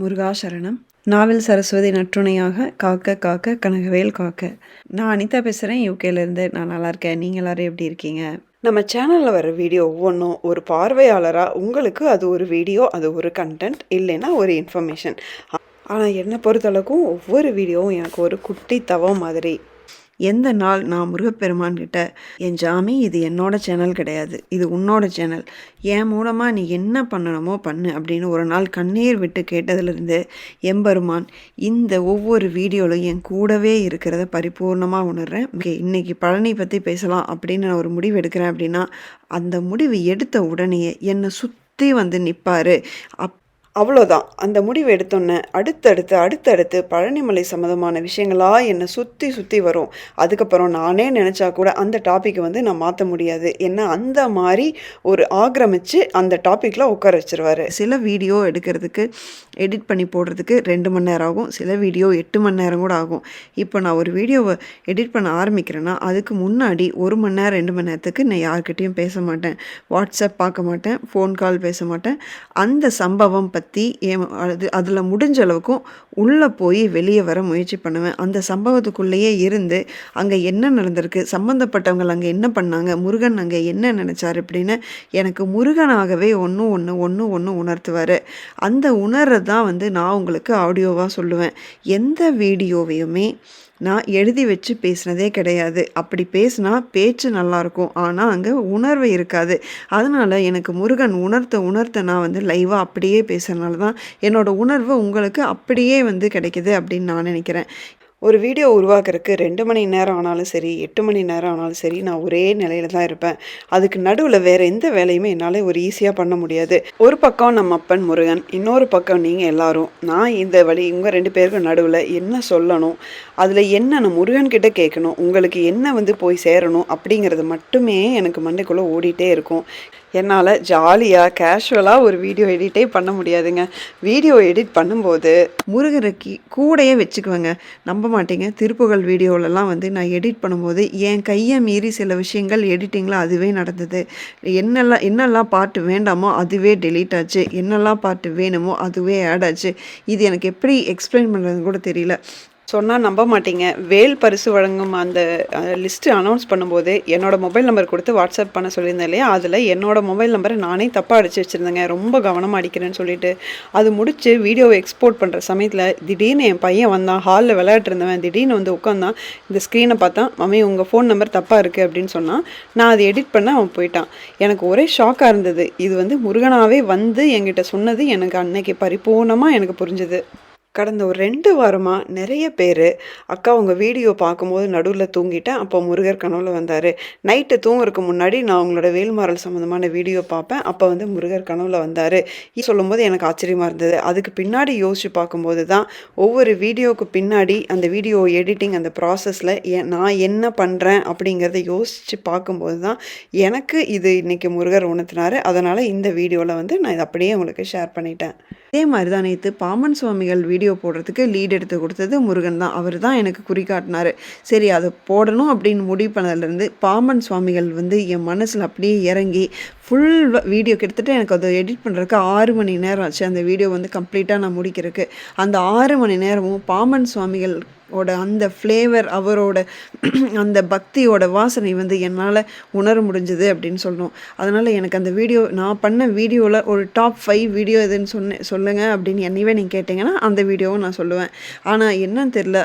முருகாசரணம். நாவல் சரஸ்வதி நற்றுணையாக காக்க காக்க கனகவேல் காக்க. நான் அனிதா பேசுகிறேன் யூகேலேருந்து நான் நல்லா இருக்கேன். நீங்கள் எல்லாரும் எப்படி இருக்கீங்க? நம்ம சேனலில் வர வீடியோ ஒவ்வொன்றும் ஒரு பார்வையாளராக உங்களுக்கு அது ஒரு வீடியோ அது ஒரு கண்டென்ட் இல்லைன்னா ஒரு இன்ஃபர்மேஷன் ஆனால் என்னை பொறுத்தளவுக்கும் ஒவ்வொரு வீடியோவும் எனக்கு ஒரு குட்டி தவம் மாதிரி. எந்த நாள் நான் முருகப்பெருமான்கிட்ட என் ஜாமி இது என்னோட சேனல் கிடையாது. இது உன்னோட சேனல். என் மூலமாக நீ என்ன பண்ணணுமோ பண்ணு அப்படின்னு ஒரு நாள் கண்ணீர் விட்டு கேட்டதுலேருந்து எம்பெருமான் இந்த ஒவ்வொரு வீடியோவிலும் என் கூடவே இருக்கிறத பரிபூர்ணமாக உணர்றேன். ஓகே இன்றைக்கி பழனி பற்றி பேசலாம் அப்படின்னு நான் ஒரு முடிவு எடுக்கிறேன் அப்படின்னா அந்த முடிவு எடுத்த உடனேயே என்னை சுற்றி வந்து நிற்பார் அப் அவ்வளோதான் அந்த முடிவு எடுத்தோன்னே அடுத்தடுத்து அடுத்தடுத்து பழனிமலை சம்மந்தமான விஷயங்களாக என்னை சுற்றி சுற்றி வரும். அதுக்கப்புறம் நானே நினச்சா கூட அந்த டாப்பிக்கை வந்து நான் மாற்ற முடியாது. ஏன்னா அந்த மாதிரி ஒரு ஆக்கிரமித்து அந்த டாப்பிக்கில் உட்கார வச்சிருவார். சில வீடியோ எடுக்கிறதுக்கு எடிட் பண்ணி போடுறதுக்கு ரெண்டு மணி நேரம் ஆகும். சில வீடியோ எட்டு மணி நேரம் கூட ஆகும். இப்போ நான் ஒரு வீடியோவை எடிட் பண்ண ஆரம்பிக்கிறேன்னா அதுக்கு முன்னாடி ஒரு மணி நேரம் ரெண்டு மணி நேரத்துக்கு நான் யார்கிட்டேயும் பேச மாட்டேன். வாட்ஸ்அப் பார்க்க மாட்டேன். ஃபோன் கால் பேச மாட்டேன். அந்த சம்பவம் பற்றி ஏ அது அதில் முடிஞ்ச அளவுக்கும் உள்ளே போய் வெளியே வர முயற்சி பண்ணுவேன். அந்த சம்பவத்துக்குள்ளேயே இருந்து அங்கே என்ன நடந்திருக்கு சம்மந்தப்பட்டவங்க அங்கே என்ன பண்ணாங்க முருகன் அங்கே என்ன நினச்சார் அப்படின்னு எனக்கு முருகனாகவே ஒன்று ஒன்று ஒன்று ஒன்று உணர்த்துவார். அந்த உணர்றது தான் வந்து நான் உங்களுக்கு ஆடியோவாக சொல்லுவேன். எந்த வீடியோவையுமே நான் எழுதி வச்சு பேசினதே கிடையாது. அப்படி பேசினா பேச்சு நல்லாயிருக்கும் ஆனால் அங்கே உணர்வு இருக்காது. அதனால் எனக்கு முருகன் உணர்த்த உணர்த்த நான் வந்து லைவாக அப்படியே பேசுகிறனால தான் என்னோடய உணர்வு உங்களுக்கு அப்படியே வந்து கிடைக்கிது அப்படின்னு நான் நினைக்கிறேன். ஒரு வீடியோ உருவாக்குறதுக்கு ரெண்டு மணி நேரம் ஆனாலும் சரி எட்டு மணி நேரம் ஆனாலும் சரி நான் ஒரே நிலையில தான் இருப்பேன். அதுக்கு நடுவில் வேறு எந்த வேலையுமே என்னால் ஒரு ஈஸியாக பண்ண முடியாது. ஒரு பக்கம் நம்ம அப்பன் முருகன் இன்னொரு பக்கம் நீங்கள் எல்லாரும். நான் இந்த வழி உங்கள் ரெண்டு பேருக்கும் நடுவில் என்ன சொல்லணும் அதில் என்ன முருகன் கிட்ட கேட்கணும் உங்களுக்கு என்ன வந்து போய் சேரணும் அப்படிங்கிறது மட்டுமே எனக்கு மண்டைக்குள்ளே ஓடிட்டே இருக்கும். என்னால் ஜாலியாக கேஷுவலாக ஒரு வீடியோ எடிட்டே பண்ண முடியாதுங்க. வீடியோ எடிட் பண்ணும்போது முருகருக்கு கூடையே வச்சுக்குவேங்க. நம்ப மாட்டேங்க. திருப்புகள் வீடியோவிலலாம் வந்து நான் எடிட் பண்ணும்போது என் கையை மீறி சில விஷயங்கள் எடிட்டிங்கில் அதுவே நடந்தது. என்னெல்லாம் என்னெல்லாம் பாட்டு வேண்டாமோ அதுவே டெலீட் ஆச்சு. என்னெல்லாம் பாட்டு வேணுமோ அதுவே ஆட் ஆச்சு. இது எனக்கு எப்படி எக்ஸ்பிளைன் பண்ணுறதுன்னு கூட தெரியல. சொன்னால் நம்ப மாட்டீங்க. வேல் பரிசு வழங்கும் அந்த லிஸ்ட்டு அனௌன்ஸ் பண்ணும்போது என்னோடய மொபைல் நம்பர் கொடுத்து வாட்ஸ்அப் பண்ண சொல்லியிருந்தேன் இல்லையா? அதில் என்னோடய மொபைல் நம்பரை நானே தப்பாக அடித்து வச்சுருந்தேங்க. ரொம்ப கவனமாக அடிக்கிறேன்னு சொல்லிட்டு. அது முடித்து வீடியோவை எக்ஸ்போர்ட் பண்ணுற சமயத்தில் திடீர்னு என் பையன் வந்தான். ஹாலில் விளையாட்டு இருந்தவன் திடீர்னு வந்து உட்காந்தான் இந்த ஸ்க்ரீனை பார்த்தா மம்மி உங்கள் ஃபோன் நம்பர் தப்பாக இருக்குது அப்படின்னு சொன்னான். நான் அதை எடிட் பண்ண அவன் போயிட்டான். எனக்கு ஒரே ஷாக்காக இருந்தது. இது வந்து முருகனாவே வந்து என்கிட்ட சொன்னது எனக்கு அன்னைக்கு பரிபூர்ணமாக எனக்கு புரிஞ்சுது. கடந்த ஒரு ரெண்டு வாரமாக நிறைய பேர் அக்கா உங்கள் வீடியோ பார்க்கும்போது நடுவில் தூங்கிட்டேன். அப்போ முருகர் கனவில் வந்தார். நைட்டு தூங்குறதுக்கு முன்னாடி நான் உங்களோட வேல்மாறல் சம்மந்தமான வீடியோ பார்ப்பேன். அப்போ வந்து முருகர் கனவில் வந்தார். இது சொல்லும்போது எனக்கு ஆச்சரியமாக இருந்தது. அதுக்கு பின்னாடி யோசித்து பார்க்கும்போது தான் ஒவ்வொரு வீடியோவுக்கு பின்னாடி அந்த வீடியோ எடிட்டிங் அந்த ப்ராசஸில் நான் என்ன பண்ணுறேன் அப்படிங்கிறத யோசித்து பார்க்கும்போது தான் எனக்கு இது இன்றைக்கி முருகர் உணர்த்தினார். அதனால் இந்த வீடியோவில் வந்து நான் இதை அப்படியே உங்களுக்கு ஷேர் பண்ணிட்டேன். அதே மாதிரி தான் நேற்று பாமன் சுவாமிகள் வீடியோ வீடியோ போடுறதுக்கு லீட் எடுத்து கொடுத்தது முருகன் தான். அவர் தான் எனக்கு குறிக்காட்டினார் சரி அதை போடணும் அப்படின்னு முடிவு பண்ணதுலேருந்து பாமன் சுவாமிகள் வந்து என் மனசில் அப்படியே இறங்கி ஃபுல் வீடியோ கிட்டத்தட்ட எனக்கு அதை எடிட் பண்ணுறதுக்கு ஆறு மணி நேரம் ஆச்சு. அந்த வீடியோ வந்து கம்ப்ளீட்டாக நான் முடிக்கிறதுக்கு. அந்த ஆறு மணி நேரமும் பாமன் சுவாமிகள் ஓட அந்த ஃப்ளேவர் அவரோட அந்த பக்தியோட வாசனை வந்து என்னால் உணர முடிஞ்சது அப்படின்னு சொல்லணும் அதனால் எனக்கு அந்த வீடியோ நான் பண்ண வீடியோவில் ஒரு டாப் ஃபைவ் வீடியோ எதுன்னு சொன்னேன் சொல்லுங்கள் அப்படின்னு என்னைவே நீங்கள் கேட்டிங்கன்னா அந்த வீடியோவை நான் சொல்லுவேன். ஆனால் என்னன்னு தெரில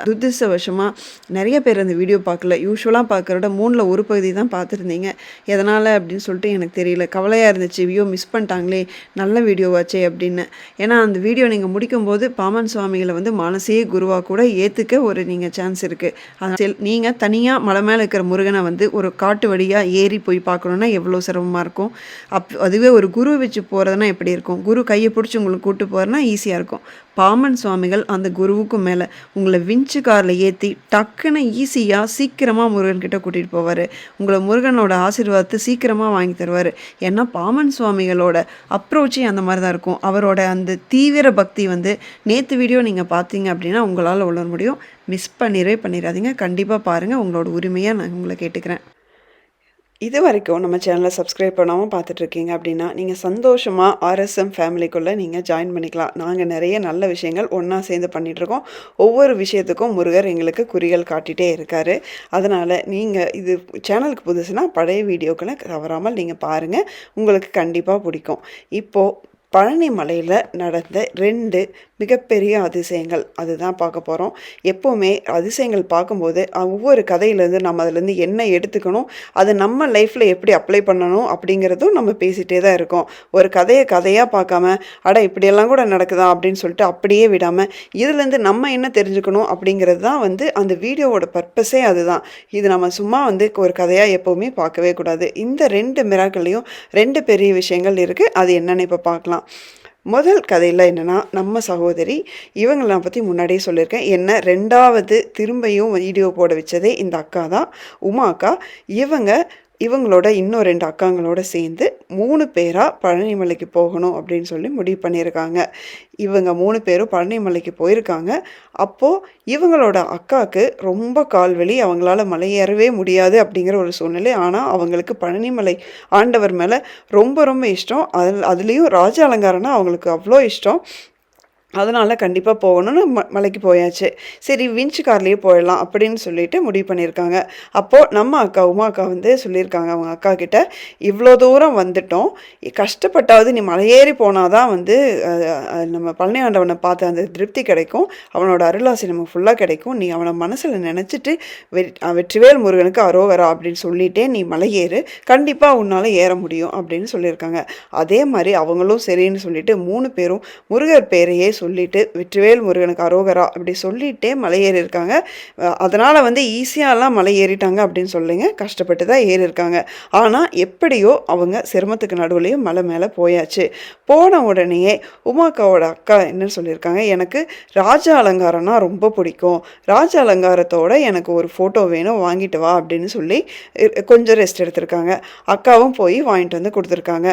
வருஷமாக நிறைய பேர் அந்த வீடியோ பார்க்கல. யூஸ்வலாக பார்க்குறோட மூணில் ஒரு பகுதி தான் பார்த்துருந்தீங்க. எதனால் அப்படின்னு சொல்லிட்டு எனக்கு தெரியல. கவலையாக இருந்துச்சு வியோ மிஸ் பண்ணிட்டாங்களே நல்ல வீடியோவாச்சே அப்படின்னு. ஏன்னா அந்த வீடியோ நீங்கள் முடிக்கும்போது பாமன் சுவாமிகளை வந்து மனசே குருவாக கூட ஏற்றுக்க ஒரு ஒரு நீங்கள் சான்ஸ் இருக்குது அதனால் நீங்கள் தனியாக மலை மேலே இருக்கிற முருகனை வந்து ஒரு காட்டு வழியாக ஏறி போய் பார்க்கணுன்னா எவ்வளோ சிரமமாக இருக்கும். அப் அதுவே ஒரு குரு வச்சு போகிறதுனா எப்படி இருக்கும்? குரு கையை பிடிச்சி உங்களுக்கு கூப்பிட்டு போகிறனா ஈஸியாக இருக்கும். பாமன் சுவாமிகள் அந்த குருவுக்கும் மேலே உங்களை விஞ்சு காரில் ஏற்றி டக்குன்னு ஈஸியாக சீக்கிரமாக முருகன்கிட்ட கூட்டிகிட்டு போவார். உங்களை முருகனோட ஆசீர்வாதத்தை சீக்கிரமாக வாங்கி தருவார். ஏன்னா பாமன் சுவாமிகளோட அப்ரோச்சே அந்த மாதிரி தான் இருக்கும். அவரோட அந்த தீவிர பக்தி வந்து நேற்று வீடியோ நீங்கள் பார்த்தீங்க அப்படின்னா உங்களால் உணர முடியும். மிஸ் பண்ணிடவே பண்ணிடாதீங்க கண்டிப்பாக பாருங்கள் உங்களோட உரிமையாக நான் உங்களை கேட்டுக்கிறேன். இது வரைக்கும் நம்ம சேனலை சப்ஸ்கிரைப் பண்ணாமல் பார்த்துட்ருக்கீங்க அப்படின்னா நீங்கள் சந்தோஷமாக ஆர்எஸ்எம் ஃபேமிலிக்குள்ளே நீங்கள் ஜாயின் பண்ணிக்கலாம். நாங்கள் நிறைய நல்ல விஷயங்கள் ஒன்றா சேர்ந்து பண்ணிகிட்ருக்கோம் ஒவ்வொரு விஷயத்துக்கும் முருகர் எங்களுக்கு குறிகள் காட்டிகிட்டே இருக்கார். அதனால் நீங்கள் இது சேனலுக்கு புதுசுனா பழைய வீடியோக்களை தவறாமல் நீங்கள் பாருங்கள் உங்களுக்கு கண்டிப்பாக பிடிக்கும். இப்போது பழனி மலையில் நடந்த ரெண்டு மிகப்பெரிய அதிசயங்கள் அதுதான் பார்க்க போகிறோம் எப்போவுமே அதிசயங்கள் பார்க்கும்போது ஒவ்வொரு கதையிலேருந்து நம்ம அதுலேருந்து என்ன எடுத்துக்கணும் அதை நம்ம லைஃப்பில் எப்படி அப்ளை பண்ணணும் அப்படிங்கிறதும் நம்ம பேசிகிட்டே தான் இருக்கோம். ஒரு கதையை கதையாக பார்க்காம அட இப்படியெல்லாம் கூட நடக்குதா அப்படின்னு சொல்லிட்டு அப்படியே விடாமல் இதுலேருந்து நம்ம என்ன தெரிஞ்சுக்கணும் அப்படிங்கிறது தான் வந்து அந்த வீடியோவோட பர்பஸே அதுதான். இது நம்ம சும்மா வந்து ஒரு கதையாக எப்போவுமே பார்க்கவே கூடாது. இந்த ரெண்டு மிராக்கள்லையும் ரெண்டு பெரிய விஷயங்கள் இருக்குது அது என்னென்னு இப்போ பார்க்கலாம். முதல் கதையில் என்னென்னா நம்ம சகோதரி இவங்களை நான் பற்றி முன்னாடியே சொல்லியிருக்கேன். என்ன ரெண்டாவது திரும்பியும் வீடியோ போட வச்சதே இந்த அக்கா தான் உமா அக்கா இவங்க இவங்களோட இன்னும் ரெண்டு அக்காங்களோட சேர்ந்து மூணு பேராக பழனிமலைக்கு போகணும் அப்படின்னு சொல்லி முடிவு பண்ணியிருக்காங்க. இவங்க மூணு பேரும் பழனிமலைக்கு போயிருக்காங்க. அப்போது இவங்களோட அக்காவுக்கு ரொம்ப கால்வலி அவங்களால மலையேறவே முடியாது அப்படிங்கிற ஒரு சூழ்நிலை. ஆனால் அவங்களுக்கு பழனிமலை ஆண்டவர் மேலே ரொம்ப ரொம்ப இஷ்டம். அதில் அதுலேயும் ராஜ அலங்காரம்னா அவங்களுக்கு அவ்வளோ இஷ்டம். அதனால் கண்டிப்பாக போகணும்னு ம மலைக்கு போயாச்சு. சரி விஞ்ச் கார்லேயே போயிடலாம் அப்படின்னு சொல்லிட்டு முடிவு பண்ணியிருக்காங்க. அப்போது நம்ம அக்கா உமா அக்கா வந்து சொல்லியிருக்காங்க. அவங்க அக்கா கிட்ட இவ்வளோ தூரம் வந்துட்டோம். கஷ்டப்பட்டாவது நீ மலையேறி போனால் தான் வந்து நம்ம பழனி ஆண்டவனை பார்த்த அந்த திருப்தி கிடைக்கும். அவனோட அருளாசி நமக்கு ஃபுல்லாக கிடைக்கும். நீ அவனை மனசில் நினச்சிட்டு வெ வெற்றிவேல் முருகனுக்கு அரோகரா அப்படின்னு சொல்லிட்டே நீ மலையேறு. கண்டிப்பாக உன்னால் ஏற முடியும். அப்படின்னு சொல்லியிருக்காங்க. அதே மாதிரி அவங்களும் சரின்னு சொல்லிட்டு மூணு பேரும் முருகர் பேரையே சொல்லிட்டு வெற்றிவேல் முருகனுக்கு அரோகரா அப்படி சொல்லிட்டே மலை ஏறி இருக்காங்க அதனால வந்து ஈஸியாலாம் மலை ஏறிட்டாங்க அப்படின்னு சொல்லுங்க. கஷ்டப்பட்டு தான் ஏறி இருக்காங்க. ஆனால் எப்படியோ அவங்க சிரமத்துக்கு நடுவுலையும் மலை மேலே போயாச்சு. போன உடனேயே உமாக்காவோட அக்கா என்ன சொல்லியிருக்காங்க. எனக்கு ராஜ அலங்காரம்னா ரொம்ப பிடிக்கும். ராஜ அலங்காரத்தோட எனக்கு ஒரு ஃபோட்டோ வேணும் வாங்கிட்டு வா அப்படின்னு சொல்லி கொஞ்சம் ரெஸ்ட் எடுத்திருக்காங்க. அக்காவும் போய் வாங்கிட்டு வந்து கொடுத்துருக்காங்க.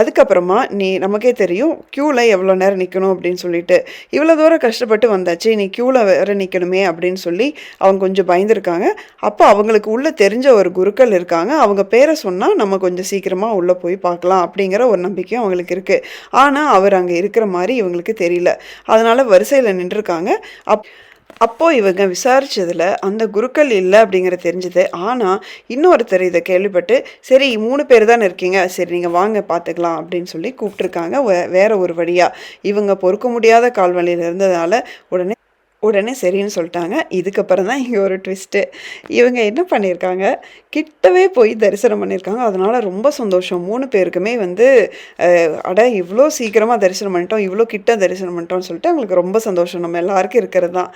அதுக்கப்புறமா நீ நமக்கே தெரியும் க்யூவில் எவ்வளோ நேரம் நிற்கணும் அப்படின்னு சொல்லிட்டு இவ்வளோ தூரம் கஷ்டப்பட்டு வந்தாச்சு நீ க்யூவில் வேற நிற்கணுமே அப்படின்னு சொல்லி அவங்க கொஞ்சம் பயந்துருக்காங்க. அப்போ அவங்களுக்கு உள்ளே தெரிஞ்ச ஒரு குருக்கள் இருக்காங்க. அவங்க பேரை சொன்னால் நம்ம கொஞ்சம் சீக்கிரமாக உள்ளே போய் பார்க்கலாம் அப்படிங்கிற ஒரு நம்பிக்கையும் அவங்களுக்கு இருக்குது ஆனால் அவர் அங்கே இருக்கிற மாதிரி இவங்களுக்கு தெரியல. அதனால் வரிசையில் நின்றுருக்காங்க. அப் அப்போது இவங்க விசாரித்ததில் அந்த குருக்கள் இல்லை அப்படிங்கிற தெரிஞ்சது. ஆனால் இன்னொருத்தர் இதை கேள்விப்பட்டு சரி மூணு பேர் தானே இருக்கீங்க. சரி நீங்கள் வாங்க பார்த்துக்கலாம் அப்படின்னு சொல்லி கூப்பிட்ருக்காங்க வே- வேற ஒரு வழியாக இவங்க பொறுக்க முடியாத கால்வழியில் இருந்ததால் உடனே உடனே சரின்னு சொல்லிட்டாங்க. இதுக்கப்புறம் தான் இங்கே ஒரு ட்விஸ்ட்டு இவங்க என்ன பண்ணியிருக்காங்க? கிட்டவே போய் தரிசனம் பண்ணியிருக்காங்க. அதனால் ரொம்ப சந்தோஷம். மூணு பேருக்குமே வந்து அட இவ்வளோ சீக்கிரமாக தரிசனம் பண்ணிட்டோம் இவ்வளோ கிட்ட தரிசனம் பண்ணிட்டோம்னு சொல்லிட்டு அவங்களுக்கு ரொம்ப சந்தோஷம். நம்ம எல்லாருக்கும் இருக்கிறது தான்.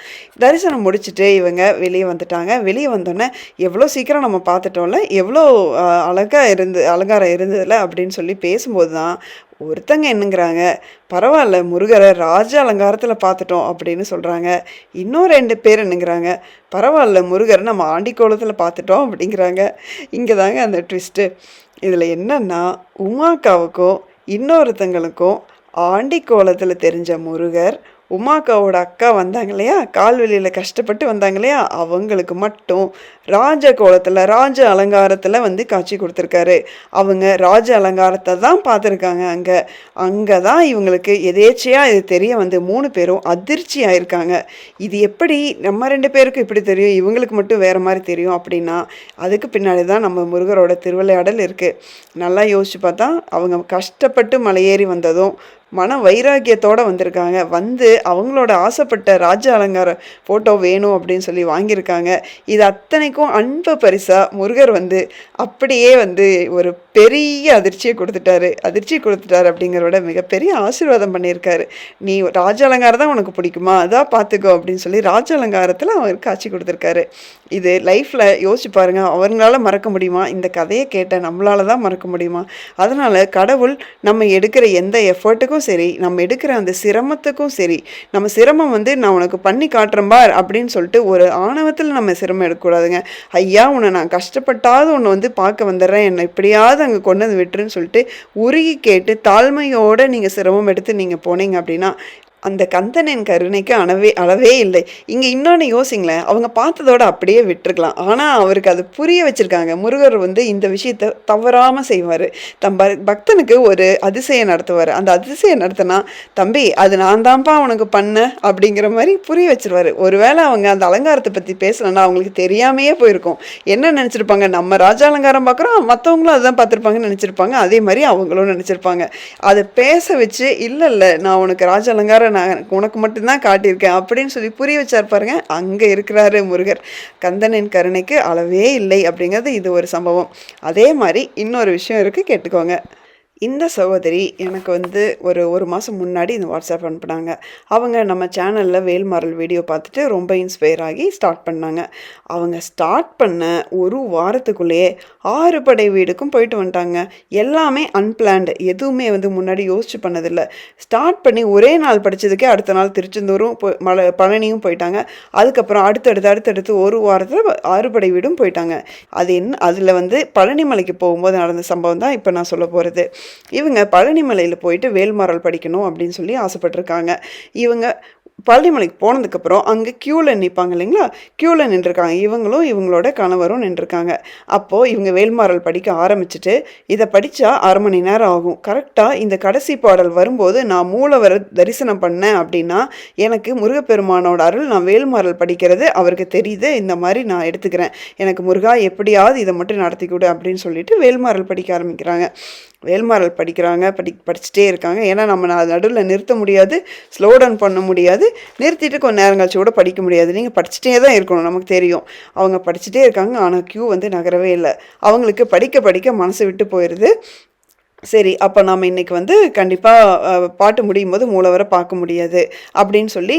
தரிசனம் முடிச்சுட்டு இவங்க வெளியே வந்துட்டாங்க. வெளியே வந்தோடனே எவ்வளோ சீக்கிரம் நம்ம பார்த்துட்டோம்ல? எவ்வளோ அழகாக இருந்து அலங்காரம் இருந்ததில்ல அப்படின்னு சொல்லி பேசும்போது தான் ஒருத்தங்க என்னங்கிறாங்க? பரவாயில்ல முருகரை ராஜ அலங்காரத்தில் பார்த்துட்டோம் அப்படின்னு சொல்கிறாங்க இன்னும் ரெண்டு பேர் என்னங்கிறாங்க? பரவாயில்ல முருகரை நம்ம ஆண்டிக்கோலத்தில் பார்த்துட்டோம் அப்படிங்கிறாங்க. இங்கே தாங்க அந்த ட்விஸ்ட்டு. இதில் என்னன்னா உமாக்காவுக்கும் இன்னொருத்தங்களுக்கும் ஆண்டிக்கோலத்தில் தெரிஞ்ச முருகர் உமாக்காவோட அக்கா வந்தாங்க இல்லையா? கால்வெளியில் கஷ்டப்பட்டு வந்தாங்க இல்லையா? அவங்களுக்கு மட்டும் ராஜ கோலத்தில் ராஜ அலங்காரத்தில் வந்து காட்சி கொடுத்துருக்காரு. அவங்க ராஜ அலங்காரத்தை தான் பார்த்துருக்காங்க அங்கே. அங்கே தான் இவங்களுக்கு எதேச்சையாக இது தெரிய வந்து மூணு பேரும் அதிர்ச்சி ஆயிருக்காங்க. இது எப்படி நம்ம ரெண்டு பேருக்கும் இப்படி தெரியும்? இவங்களுக்கு மட்டும் வேறு மாதிரி தெரியும் அப்படின்னா அதுக்கு பின்னாடி தான் நம்ம முருகரோட திருவிளையாடல் இருக்குது நல்லா யோசிச்சு பார்த்தா அவங்க கஷ்டப்பட்டு மலையேறி வந்ததும் மன வைராக்கியத்தோடு வந்திருக்காங்க. வந்து அவங்களோட ஆசைப்பட்ட ராஜ அலங்கார ஃபோட்டோ வேணும் அப்படின்னு சொல்லி வாங்கியிருக்காங்க. இது அத்தனைக்கும் அன்பு பரிசாக முருகர் வந்து அப்படியே வந்து ஒரு பெரிய அதிர்ச்சியை கொடுத்துட்டாரு. அதிர்ச்சி கொடுத்துட்டாரு அப்படிங்கிறத விட மிகப்பெரிய ஆசீர்வாதம் பண்ணியிருக்காரு. நீ ராஜ அலங்காரம் தான் உனக்கு பிடிக்குமா? அதான் பார்த்துக்கோ அப்படின்னு சொல்லி ராஜ அலங்காரத்தில் அவர் காட்சி கொடுத்துருக்காரு. இது லைஃப்பில் யோசிச்சு பாருங்க. அவங்களால மறக்க முடியுமா? இந்த கதையை கேட்ட நம்மளால தான் மறக்க முடியுமா? அதனால் கடவுள் நம்ம எடுக்கிற எந்த எஃபர்ட்டுக்கும் சரி நம்ம எடுக்கிற அந்த சிரமத்துக்கும் சரி நம்ம சிரமம் வந்து நான் உனக்கு பண்ணி காட்டுறேன் பார் அப்படின்னு சொல்லிட்டு ஒரு ஆணவத்தில் நம்ம சிரமம் எடுக்கக்கூடாதுங்க. ஐயா உன்னை நான் கஷ்டப்பட்டாவது உன்னை வந்து பார்க்க வந்துடுறேன். என்னை இப்படியாவது அங்கே கொண்டு வந்து விட்டுருன்னு சொல்லிட்டு உருகி கேட்டு தாழ்மையோடு நீங்கள் சிரமம் எடுத்து நீங்கள் போனீங்க அப்படின்னா அந்த கந்தனின் கருணைக்கு அளவே அளவே இல்லை. இங்கே இன்னொன்று யோசிங்களேன். அவங்க பார்த்ததோட அப்படியே விட்டுருக்கலாம். ஆனால் அவருக்கு அது புரிய வச்சுருக்காங்க. முருகர் வந்து இந்த விஷயத்தை தவறாமல் செய்வார். தம் பக்தனுக்கு ஒரு அதிசயம் நடத்துவார். அந்த அதிசயம் நடத்தினா தம்பி அது நான் தான்ப்பா உனக்கு பண்ணேன் அப்படிங்கிற மாதிரி புரிய வச்சிருவார். ஒருவேளை அவங்க அந்த அலங்காரத்தை பற்றி பேசலன்னா அவங்களுக்கு தெரியாமையே போயிருக்கும். என்ன நினச்சிருப்பாங்க? நம்ம ராஜா அலங்காரம் பார்க்குறோம் மற்றவங்களும் அதுதான் பார்த்துருப்பாங்கன்னு நினச்சிருப்பாங்க. அதே மாதிரி அவங்களும் நினச்சிருப்பாங்க. அதை பேச வச்சு இல்லை இல்லை நான் உனக்கு ராஜ அலங்காரம் நான் உனக்கு மட்டும்தான் காட்டியிருக்கேன் அப்படின்னு சொல்லி புரிய வச்சார் பாருங்க. அங்கே இருக்கிறாரு முருகர். கந்தனின் கருணைக்கு அளவே இல்லை அப்படிங்கிறது இது ஒரு சம்பவம். அதே மாதிரி இன்னொரு விஷயம் இருக்குது கேட்டுக்கோங்க. இந்த சகோதரி எனக்கு வந்து ஒரு ஒரு மாதம் முன்னாடி இந்த வாட்ஸ்அப் அனுப்புனாங்க. அவங்க நம்ம சேனலில் வேல்மாரல் வீடியோ பார்த்துட்டு ரொம்ப இன்ஸ்பயர் ஆகி ஸ்டார்ட் பண்ணாங்க. அவங்க ஸ்டார்ட் பண்ண ஒரு வாரத்துக்குள்ளேயே ஆறு படை வீடுக்கும் போயிட்டு வந்துட்டாங்க. எல்லாமே அன்பிளான்டு எதுவுமே வந்து முன்னாடி யோசிச்சு பண்ணதில்லை. ஸ்டார்ட் பண்ணி ஒரே நாள் படித்ததுக்கே அடுத்த நாள் திருச்செந்தூரும் போய் மலை பழனியும் போயிட்டாங்க. அதுக்கப்புறம் அடுத்தடுத்து அடுத்தடுத்து ஒரு வாரத்தில் ஆறு படை வீடும் போயிட்டாங்க. அது என்ன அதில் வந்து பழனி மலைக்கு போகும்போது நடந்த சம்பவம் தான் இப்போ நான் சொல்ல போகிறது இவங்க பழனிமலையில் போயிட்டு வேல்மாறல் படிக்கணும் அப்படின்னு சொல்லி ஆசைப்பட்டிருக்காங்க. இவங்க பழனிமலைக்கு போனதுக்கப்புறம் அங்கே க்யூவில் நிற்பாங்க இல்லைங்களா? க்யூவில் நின்றுருக்காங்க. இவங்களும் இவங்களோட கணவரும் நின்றுருக்காங்க. அப்போது இவங்க வேல்மாறல் படிக்க ஆரம்பிச்சுட்டு இதை படித்தா அரை மணி நேரம் ஆகும். கரெக்டாக இந்த கடைசி பாடல் வரும்போது நான் மூலவரை தரிசனம் பண்ணேன் அப்படின்னா எனக்கு முருகப்பெருமானோட அருள் நான் வேல்மாறல் படிக்கிறது அவருக்கு தெரியுது இந்த மாதிரி நான் எடுத்துக்கிறேன். எனக்கு முருகா எப்படியாவது இதை மட்டும் நடத்தி கொடு அப்படின்னு சொல்லிட்டு வேல்மாறல் படிக்க ஆரம்பிக்கிறாங்க. வேல்மாரல் படிக்கிறாங்க படி படிச்சுட்டே இருக்காங்க. ஏன்னா நம்ம நடுவில் நிறுத்த முடியாது ஸ்லோ டவுன் பண்ண முடியாது. நிறுத்திட்டு கொஞ்சம் நேரம் கழிச்சு கூட படிக்க முடியாது. நீங்கள் படிச்சுட்டே தான் இருக்கணும் நமக்கு தெரியும். அவங்க படிச்சுட்டே இருக்காங்க ஆனால் க்யூ வந்து நகரவே இல்லை. அவங்களுக்கு படிக்க படிக்க மனசு விட்டு போயிடுது சரி அப்போ நாம் இன்றைக்கி வந்து கண்டிப்பாக பாட்டு முடியும் போது மூலவரை பார்க்க முடியாது. அப்படின்னு சொல்லி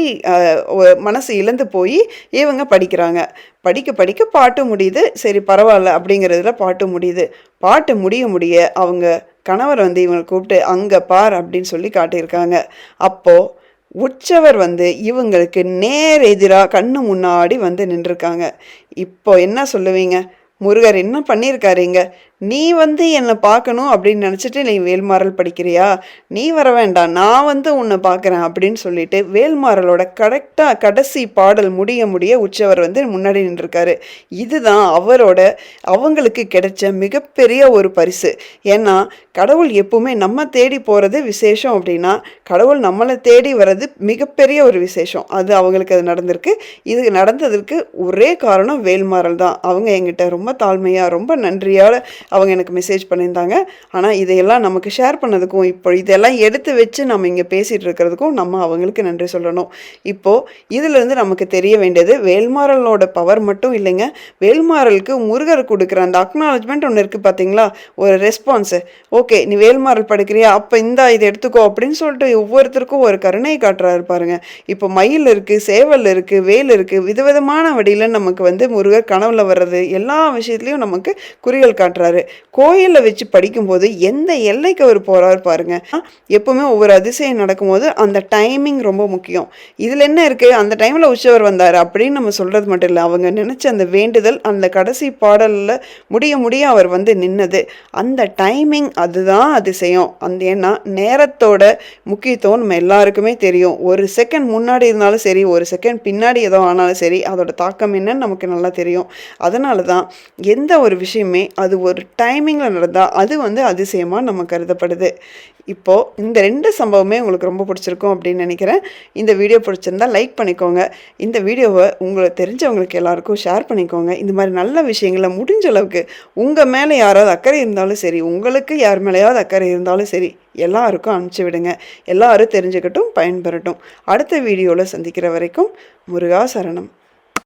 மனசு இழந்து போய் இவங்க படிக்கிறாங்க. படிக்க படிக்க பாட்டு முடியுது. சரி பரவாயில்ல அப்படிங்கிறதுல பாட்டு முடியுது. பாட்டு முடிய முடிய அவங்க கணவர் வந்து இவங்களை கூப்பிட்டு அங்கே பார் அப்படின்னு சொல்லி காட்டியிருக்காங்க. அப்போது உற்சவர் வந்து இவங்களுக்கு நேர் எதிராக கண்ணு முன்னாடி வந்து நின்றுருக்காங்க. இப்போ என்ன சொல்லுவீங்க? முருகர் என்ன பண்ணியிருக்காருங்க நீ வந்து என்னை பார்க்கணும் அப்படின்னு நினச்சிட்டு நீ வேல்மாறல் படிக்கிறியா? நீ வர வேண்டாம் நான் வந்து உன்னை பார்க்குறேன் அப்படின்னு சொல்லிட்டு வேல்மாறலோட கரெக்டாக கடைசி பாடல் முடிய முடிய உற்சவர் வந்து முன்னாடி நின்றுருக்காரு. இதுதான் அவரோட அவங்களுக்கு கிடைச்ச மிகப்பெரிய ஒரு பரிசு. ஏன்னா கடவுள் எப்பவுமே நம்ம தேடி போகிறது விசேஷம் அப்படின்னா கடவுள் நம்மளை தேடி வர்றது மிகப்பெரிய ஒரு விசேஷம். அது அவங்களுக்கு அது நடந்திருக்கு. இது நடந்ததற்கு ஒரே காரணம் வேல்மாறல் தான். அவங்க எங்கிட்ட ரொம்ப தாழ்மையாக ரொம்ப நன்றியால் அவங்க எனக்கு மெசேஜ் பண்ணியிருந்தாங்க. ஆனால் இதையெல்லாம் நமக்கு ஷேர் பண்ணதுக்கும் இப்போ இதெல்லாம் எடுத்து வச்சு நம்ம இங்கே பேசிகிட்டு இருக்கிறதுக்கும் நம்ம அவங்களுக்கு நன்றி சொல்லணும். இப்போது இதிலிருந்து நமக்கு தெரிய வேண்டியது வேல்மாறலோட பவர் மட்டும் இல்லைங்க. வேல்மாறலுக்கு முருகர் கொடுக்குற அந்த அக்னாலஜ்மெண்ட் ஒன்று இருக்குது பார்த்தீங்களா ஒரு ரெஸ்பான்ஸு ஓகே நீ வேல்மாறல் படிக்கிறியா? அப்போ இந்த இதை எடுத்துக்கோ அப்படின்னு சொல்லிட்டு ஒவ்வொருத்தருக்கும் ஒரு கருணை காட்டுறாரு பாருங்க. இப்போ மயில் இருக்குது சேவல் இருக்குது வேல் இருக்குது விதவிதமான வடியில் நமக்கு வந்து முருகர் கனவுல வர்றது எல்லா விஷயத்துலையும் நமக்கு குறிகள் காட்டுறாரு. போகிறாரு கோயிலில் வச்சு படிக்கும்போது எந்த எல்லைக்கு அவர் போகிறாரு பாருங்க. எப்பவுமே ஒவ்வொரு அதிசயம் நடக்கும்போது அந்த டைமிங் ரொம்ப முக்கியம். இதில் என்ன இருக்குது அந்த டைமில் உச்சவர் வந்தார் அப்படின்னு நம்ம சொல்கிறது மட்டும் இல்லை. அவங்க நினச்ச அந்த வேண்டுதல் அந்த கடைசி பாடலில் முடிய முடிய அவர் வந்து நின்னது. அந்த டைமிங் அதுதான் அதிசயம். அந்த ஏன்னா நேரத்தோட முக்கியத்துவம் நம்ம எல்லாருக்குமே தெரியும். ஒரு செகண்ட் முன்னாடி இருந்தாலும் சரி ஒரு செகண்ட் பின்னாடி ஏதோ ஆனாலும் சரி அதோட தாக்கம் என்னன்னு நமக்கு நல்லா தெரியும். அதனால தான் எந்த ஒரு விஷயமே அது ஒரு டைமிங்கில் நடந்தால் அது வந்து அதிசயமாக நம்ம கருதப்படுது. இப்போது இந்த ரெண்டு சம்பவமே உங்களுக்கு ரொம்ப பிடிச்சிருக்கும் அப்படின்னு நினைக்கிறேன். இந்த வீடியோ பிடிச்சிருந்தா லைக் பண்ணிக்கோங்க. இந்த வீடியோவை உங்களை தெரிஞ்சவங்களுக்கு எல்லாருக்கும் ஷேர் பண்ணிக்கோங்க. இந்த மாதிரி நல்ல விஷயங்களை முடிஞ்ச அளவுக்கு உங்கள் மேலே யாராவது அக்கறை இருந்தாலும் சரி உங்களுக்கு யார் மேலேயாவது அக்கறை இருந்தாலும் சரி எல்லாருக்கும் அனுப்பிச்சி விடுங்க. எல்லாரும் தெரிஞ்சுக்கட்டும் பயன்பெறட்டும். அடுத்த வீடியோவில் சந்திக்கிற வரைக்கும் முருகா சரணம்.